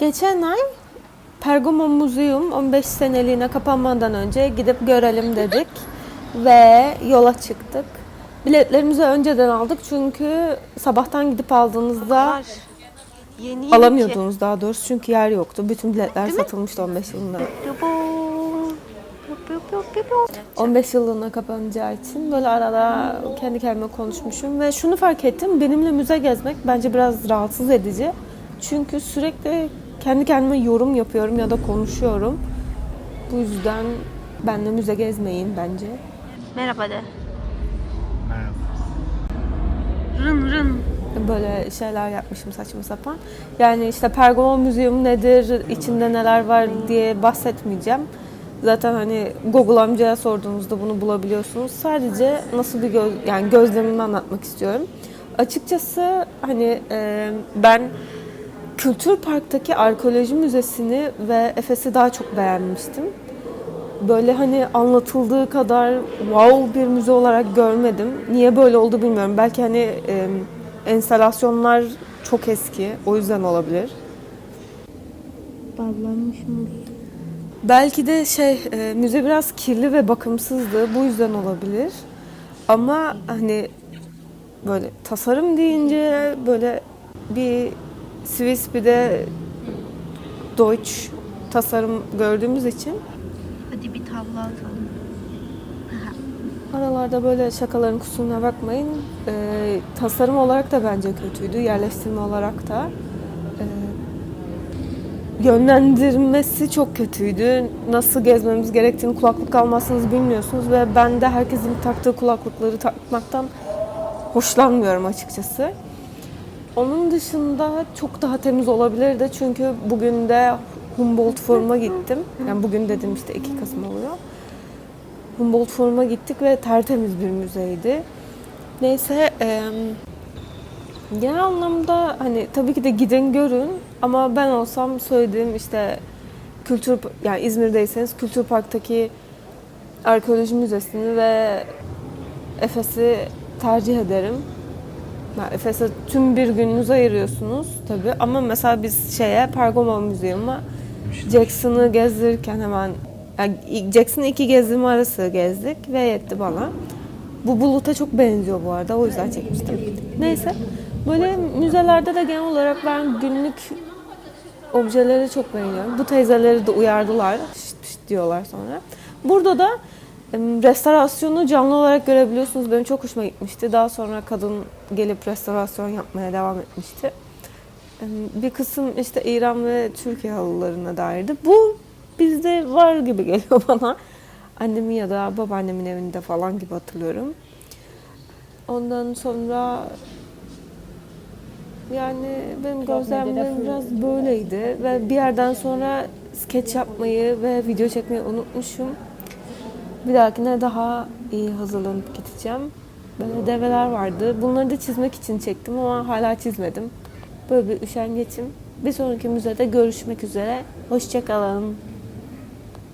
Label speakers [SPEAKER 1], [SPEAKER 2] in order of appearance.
[SPEAKER 1] Geçen ay Pergamon Museum 15 seneliğine kapanmadan önce gidip görelim dedik ve yola çıktık. Biletlerimizi önceden aldık çünkü sabahtan gidip aldığınızda
[SPEAKER 2] Yeni
[SPEAKER 1] alamıyordunuz daha doğrusu çünkü yer yoktu. Bütün biletler satılmıştı 15 yılında.
[SPEAKER 2] ki.
[SPEAKER 1] 15 yıllığına kapanacağı için böyle arada kendi kendime konuşmuşum ve şunu fark ettim. Benimle müze gezmek bence biraz rahatsız edici. Çünkü sürekli kendi kendime yorum yapıyorum ya da konuşuyorum. Bu yüzden benle müze gezmeyin bence.
[SPEAKER 2] Merhaba de.
[SPEAKER 3] Merhaba.
[SPEAKER 2] Rın rın.
[SPEAKER 1] Böyle şeyler yapmışım saçma sapan. Yani işte Pergamon Müzeyum nedir, içinde neler var diye bahsetmeyeceğim. Zaten hani Google amcaya sorduğunuzda bunu bulabiliyorsunuz. Sadece nasıl bir göz, yani gözlemimi anlatmak istiyorum. Açıkçası hani e, ben Kültür Park'taki arkeoloji müzesini ve Efes'i daha çok beğenmiştim. Böyle hani anlatıldığı kadar wow bir müze olarak görmedim. Niye böyle oldu bilmiyorum. Belki hani e, enstalasyonlar çok eski. O yüzden olabilir.
[SPEAKER 2] Ballanmış muz.
[SPEAKER 1] Belki de şey e, müze biraz kirli ve bakımsızdı. Bu yüzden olabilir. Ama hani böyle tasarım deyince böyle bir Swiss bir de Deutsch tasarım gördüğümüz için
[SPEAKER 2] Hadi bir tavla atalım.
[SPEAKER 1] Aralarda böyle şakaların kusuruna bakmayın. Ee, tasarım olarak da bence kötüydü. Yerleştirme olarak da. Ee, yönlendirmesi çok kötüydü. Nasıl gezmemiz gerektiğini kulaklık almazsanız bilmiyorsunuz ve ben de herkesin taktığı kulaklıkları takmaktan hoşlanmıyorum açıkçası. Onun dışında çok daha temiz olabilirdi çünkü bugün de Humboldt Forum'a gittim. Yani bugün dedim işte 2 Kasım oluyor. Humboldt Forum'a gittik ve tertemiz bir müzeydi. Neyse eee, genel anlamda hani tabii ki de gidin görün ama ben olsam söylediğim işte kültür yani İzmir'deyseniz Kültür Park'taki arkeoloji müzesini ve Efes'i tercih ederim. Efes'e tüm bir gününüzü ayırıyorsunuz tabii ama mesela biz şeye Pergamon Müzeyumu Jackson'ı gezdirirken hemen yani Jackson'ı iki gezdirme arası gezdik ve yetti bana. Bu buluta çok benziyor bu arada o yüzden çekmiştim. Neyse böyle müzelerde de genel olarak ben günlük objeleri çok beğeniyorum. Bu teyzeleri de uyardılar. Şşt pşt diyorlar sonra. Burada da restorasyonu canlı olarak görebiliyorsunuz. Benim çok hoşuma gitmişti. Daha sonra kadın gelip restorasyon yapmaya devam etmişti. Bir kısım işte İran ve Türkiye halılarına dairdi. Bu bizde var gibi geliyor bana. Annemin ya da babaannemin evinde falan gibi hatırlıyorum. Ondan sonra yani benim gözlemlerim biraz böyleydi ve bir yerden sonra skeç yapmayı ve video çekmeyi unutmuşum. Bir dahakine daha iyi hazırlanıp gideceğim. Böyle develer vardı. Bunları da çizmek için çektim ama hala çizmedim. Böyle bir üşengeçim. Bir sonraki müzede görüşmek üzere. Hoşçakalın.